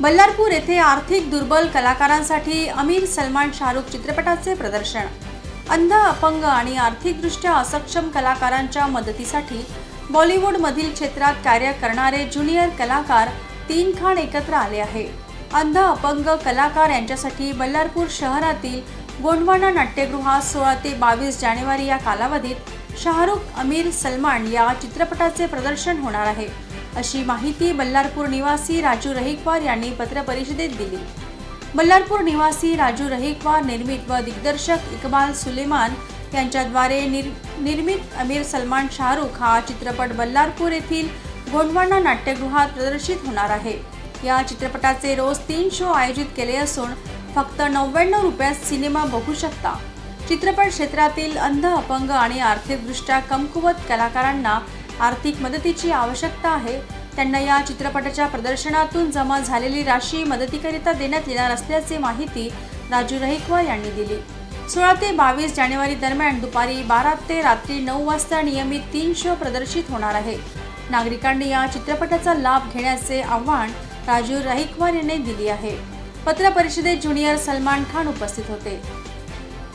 बल्लारपूर येथे आर्थिक दुर्बल कलाकारांसाठी अमीर सलमान शाहरुख चित्रपटाचे प्रदर्शन. अंध अपंग आणि आर्थिकदृष्ट्या असक्षम कलाकारांच्या मदतीसाठी बॉलिवूडमधील क्षेत्रात कार्य करणारे ज्युनियर कलाकार तीन खान एकत्र आले आहे. अंध अपंग कलाकार यांच्यासाठी बल्लारपूर शहरातील गोंडवाना नाट्यगृहात सोळा ते बावीस जानेवारी या कालावधीत शाहरुख अमीर सलमान या चित्रपटाचे प्रदर्शन होणार आहे. अशी माहिती बल्लारपूर निवासी राजू रहिकवार यांनी पत्रपरिषदेत दिली. बल्लारपूर निवासी राजू रहिकवार निर्मित व दिग्दर्शक इकबाल सुलेमान यांच्याद्वारे निर निर्मित अमीर सलमान शाहरुख हा चित्रपट बल्लारपूर येथील गोंडवाना नाट्यगृहात प्रदर्शित होणार आहे. या चित्रपटाचे रोज तीन शो आयोजित केले असून फक्त नव्याण्णव रुपयात सिनेमा बघू शकता. चित्रपट क्षेत्रातील अंध अपंग आणि आर्थिकदृष्ट्या कमकुवत कलाकारांना आर्थिक मदतीची आवश्यकता आहे. त्यांना या चित्रपटाच्या प्रदर्शनातून जमा झालेली राशी मदतीकरिता देण्यात येणार असल्याची माहिती राजू रहिकवार यांनी दिली. सोळा ते बावीस जानेवारी दरम्यान दुपारी बारा ते रात्री नऊ वाजता नियमित तीन शो प्रदर्शित होणार आहे. नागरिकांनी या चित्रपटाचा लाभ घेण्याचे आव्हान राजू रहिकवार यांनी दिली आहे. पत्रपरिषदेत ज्युनियर सलमान खान उपस्थित होते.